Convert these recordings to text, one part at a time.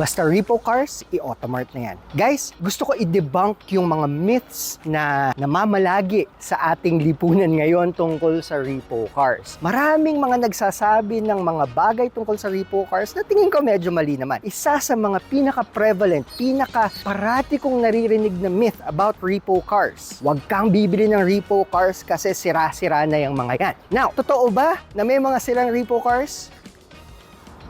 Basta repo cars, i-automart na yan. Guys, gusto ko i-debunk yung mga myths na namamalagi sa ating lipunan ngayon tungkol sa repo cars. Maraming mga nagsasabi ng mga bagay tungkol sa repo cars na tingin ko medyo mali naman. Isa sa mga pinaka-prevalent, pinaka-parati kong naririnig na myth about repo cars. Huwag kang bibili ng repo cars kasi sira-sira na yung mga yan. Now, totoo ba na may mga sirang repo cars?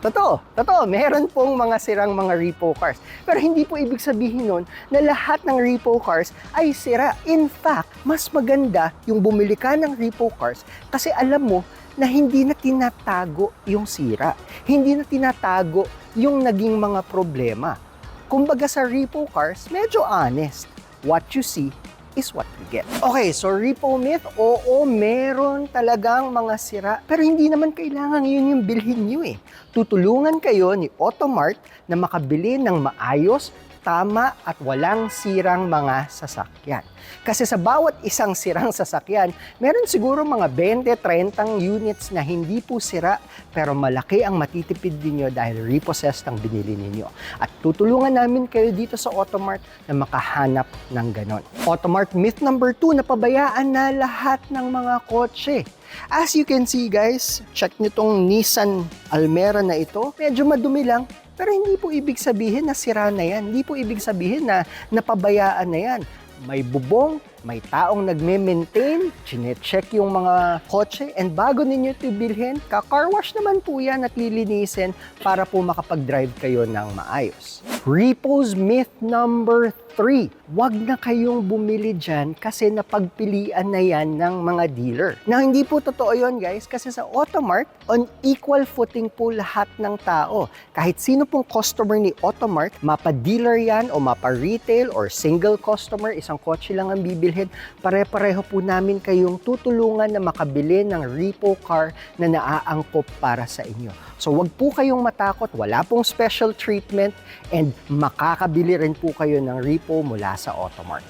Totoo, totoo. Meron pong mga sirang mga repo cars. Pero hindi po ibig sabihin nun na lahat ng repo cars ay sira. In fact, mas maganda yung bumili ka ng repo cars kasi alam mo na hindi na tinatago yung sira. Hindi na tinatago yung naging mga problema. Kumbaga sa repo cars, medyo honest. What you see is what you get. Okay, so repo myth, oo, meron talagang mga sira. Pero hindi naman kailangan yun yung bilhin nyo eh. Tutulungan kayo ni Automart na makabili ng maayos, tama at walang sirang mga sasakyan. Kasi sa bawat isang sirang sasakyan, meron siguro mga 20-30 units na hindi po sira pero malaki ang matitipid ninyo dahil repossessed ang binili ninyo. At tutulungan namin kayo dito sa Automart na makahanap ng ganon. Automart myth number 2, napabayaan na lahat ng mga kotse. As you can see guys, check nyo tong Nissan Almera na ito. Medyo madumi lang, pero hindi po ibig sabihin na sira na yan. Hindi po ibig sabihin na napabayaan na yan. May bubong, may taong nagme-maintain, chinecheck yung mga kotse, and bago ninyo ito bilhin, ka-car wash naman po yan at lilinisin para po makapag-drive kayo ng maayos. Repos myth number 3. Huwag na kayong bumili dyan kasi napagpilian na yan ng mga dealer. Na hindi po totoo yon guys kasi sa Automart, on equal footing po lahat ng tao. Kahit sino pong customer ni Automart, mapa-dealer yan o mapa-retail or single customer, isang kotse lang ang bibilhin, pare-pareho po namin kayong tutulungan na makabili ng repo car na naaangkop para sa inyo. So wag po kayong matakot, wala pong special treatment and makakabili rin po kayo ng repo mula sa Automart.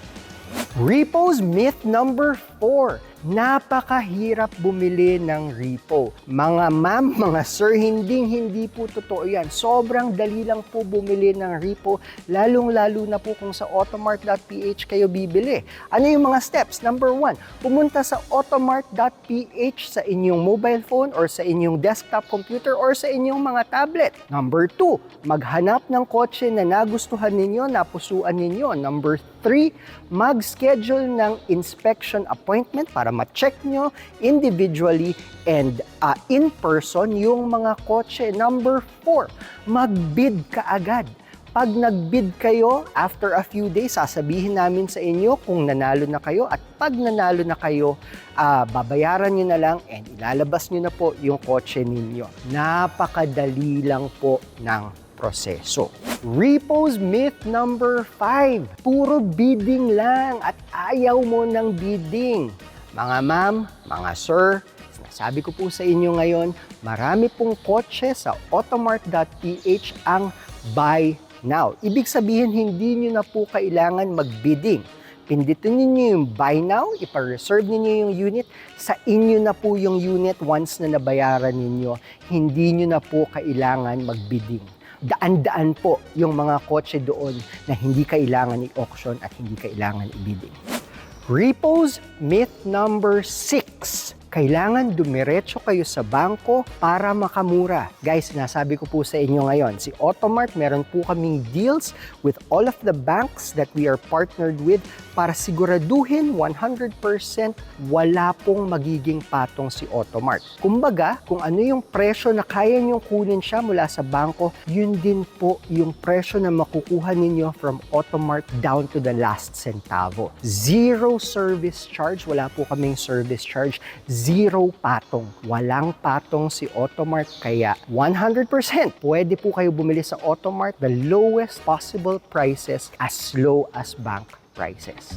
Repo's myth number 4. Napakahirap bumili ng repo. Mga ma'am, mga sir, hindi hindi po totoo yan. Sobrang dali lang po bumili ng repo, lalong-lalo na po kung sa automart.ph kayo bibili. Ano yung mga steps? Number one, pumunta sa automart.ph sa inyong mobile phone or sa inyong desktop computer or sa inyong mga tablet. Number two, maghanap ng kotse na nagustuhan ninyo, napusuan ninyo. Number three, mag-schedule ng inspection appointment para ma-check nyo individually and uh, in person yung mga kotse. Number four, mag-bid ka agad. Pag nag-bid kayo, after a few days, sasabihin namin sa inyo kung nanalo na kayo at pag nanalo na kayo, ah, babayaran nyo na lang and ilalabas nyo na po yung kotse ninyo. Napakadali lang po ng proseso. Repo's myth number 5. Puro bidding lang at ayaw mo ng bidding. Mga ma'am, mga sir, sinasabi ko po sa inyo ngayon, marami pong kotse sa automart.ph ang buy now. Ibig sabihin, hindi nyo na po kailangan mag-bidding. Pindutin ninyo yung buy now, ipa-reserve ninyo yung unit, sa inyo na po yung unit once na nabayaran ninyo. Hindi nyo na po kailangan mag-bidding. Daan-daan po yung mga kotse doon na hindi kailangan i-auction at hindi kailangan i-bidding. Repos myth number 6. Kailangan dumiretso kayo sa bangko para makamura. Guys, sinasabi ko po sa inyo ngayon, si Automart meron po kaming deals with all of the banks that we are partnered with para siguraduhin 100% wala pong magiging patong si Automart. Kumbaga, kung ano yung presyo na kaya niyong kunin siya mula sa bangko, yun din po yung presyo na makukuha ninyo from Automart down to the last centavo. Zero service charge, wala po kaming service charge. Zero patong. Walang patong si Automart kaya 100% pwede po kayo bumili sa Automart the lowest possible prices as low as bank prices.